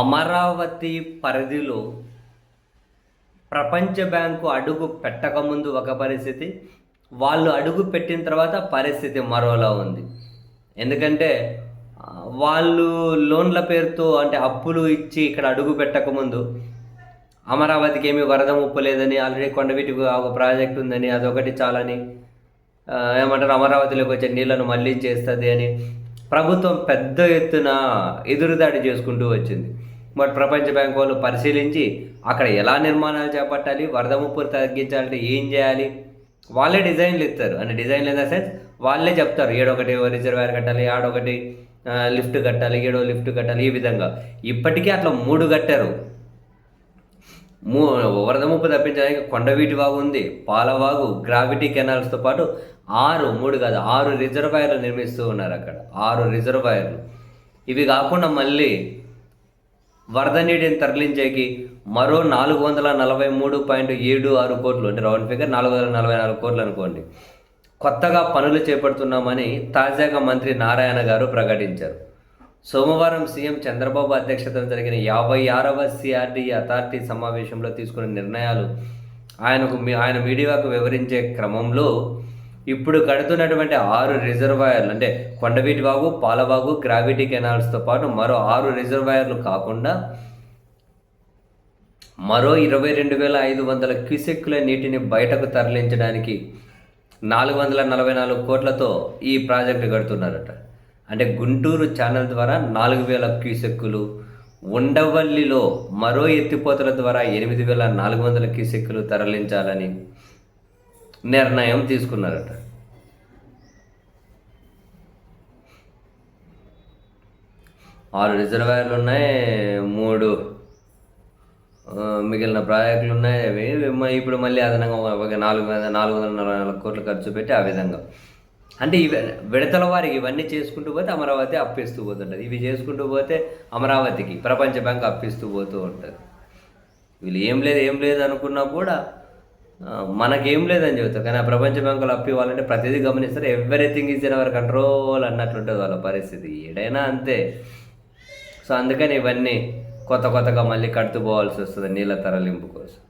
అమరావతి పరిధిలో ప్రపంచ బ్యాంకు అడుగు పెట్టకముందు ఒక పరిస్థితి వాళ్ళు అడుగు పెట్టిన తర్వాత పరిస్థితి మరోలా ఉంది. ఎందుకంటే వాళ్ళు లోన్ల పేరుతో అంటే అప్పులు ఇచ్చి ఇక్కడ అడుగు పెట్టకముందు అమరావతికి ఏమీ వరద ముప్పు లేదని ఆల్రెడీ కొండవీటికి ఒక ప్రాజెక్ట్ ఉందని అదొకటి చాలని ఏమంటారు అమరావతిలోకి వచ్చే నీళ్ళను మళ్ళీ చేస్తుంది అని ప్రభుత్వం పెద్ద ఎత్తున ఎదురుదాడి చేసుకుంటూ వచ్చింది. మరి ప్రపంచ బ్యాంక్ వాళ్ళు పరిశీలించి అక్కడ ఎలా నిర్మాణాలు చేపట్టాలి వరద ముప్పులు తగ్గించాలంటే ఏం చేయాలి? వాళ్ళే డిజైన్లు ఇస్తారు. అంటే డిజైన్లు ఇన్ ద సెన్స్ వాళ్ళే చెప్తారు. ఏడొకటి రిజర్వాయర్ కట్టాలి ఆడొకటి లిఫ్ట్ కట్టాలి ఏడో లిఫ్ట్ కట్టాలి ఈ విధంగా. ఇప్పటికీ అట్లా మూడు కట్టారు. మూ వరద ముప్పు తప్పించడానికి కొండవీటి వాగు ఉంది పాలవాగు గ్రావిటీ కెనాల్స్తో పాటు ఆరు మూడు కాదు ఆరు రిజర్వాయర్లు నిర్మిస్తూ ఉన్నారు అక్కడ. ఆరు రిజర్వాయర్లు. ఇవి కాకుండా మళ్ళీ వరద నీటిని తరలించేకి మరో నాలుగు వందల నలభై మూడు పాయింట్ ఏడు ఆరు కోట్లు అంటే రౌండ్ ఫిగర్ నాలుగు వందల నలభై నాలుగు కోట్లు అనుకోండి. కొత్తగా పనులు చేపడుతున్నామని తాజాగా మంత్రి నారాయణ గారు ప్రకటించారు. సోమవారం సీఎం చంద్రబాబు అధ్యక్షతన జరిగిన యాభై ఆరవ సిఆర్డీ అథారిటీ సమావేశంలో తీసుకున్న నిర్ణయాలు ఆయనకు మీ- ఆయన మీడియాకు వివరించే క్రమంలో ఇప్పుడు కడుతున్నటువంటి ఆరు రిజర్వాయర్లు అంటే కొండవీటి వాగు పాలవాగు గ్రావిటీ కెనాల్స్తో పాటు మరో ఆరు రిజర్వాయర్లు కాకుండా మరో ఇరవై రెండు వేల ఐదు వందల క్యూసెక్కుల నీటిని బయటకు తరలించడానికి నాలుగు వందల నలభై నాలుగు కోట్లతో ఈ ప్రాజెక్టు కడుతున్నారట. అంటే గుంటూరు ఛానల్ ద్వారా నాలుగు వేల క్యూసెక్కులు ఉండవల్లిలో మరో ఎత్తిపోతల ద్వారా ఎనిమిది వేల నాలుగు వందల క్యూసెక్కులు తరలించాలని నిర్ణయం తీసుకున్నారట. ఆరు రిజర్వాయర్లు ఉన్నాయి మూడు మిగిలిన ప్రాజెక్టులు ఉన్నాయి అవి ఇప్పుడు మళ్ళీ అదనంగా ఒక నాలుగు నాలుగు వందల నలభై నాలుగు కోట్లు ఖర్చు పెట్టి ఆ విధంగా. అంటే ఇవి విడతల వారికి ఇవన్నీ చేసుకుంటూ పోతే అమరావతి అప్పిస్తూ పోతుంటుంది. ఇవి చేసుకుంటూ పోతే అమరావతికి ప్రపంచ బ్యాంక్ అప్పిస్తూ పోతూ ఉంటుంది. వీళ్ళు ఏం లేదు ఏం లేదు అనుకున్నా కూడా మనకేం లేదని చెబుతారు కానీ ఆ ప్రపంచ బ్యాంకులు అప్పు ఇవ్వాలంటే ప్రతిదీ గమనిస్తారు. Everything is in our control అన్నట్లుంటుంది వాళ్ళ పరిస్థితి. ఏడైనా అంతే. సో అందుకని ఇవన్నీ కొత్త కొత్తగా మళ్ళీ కడుతూ పోవాల్సి వస్తుంది నీళ్ళ తరలింపు కోసం.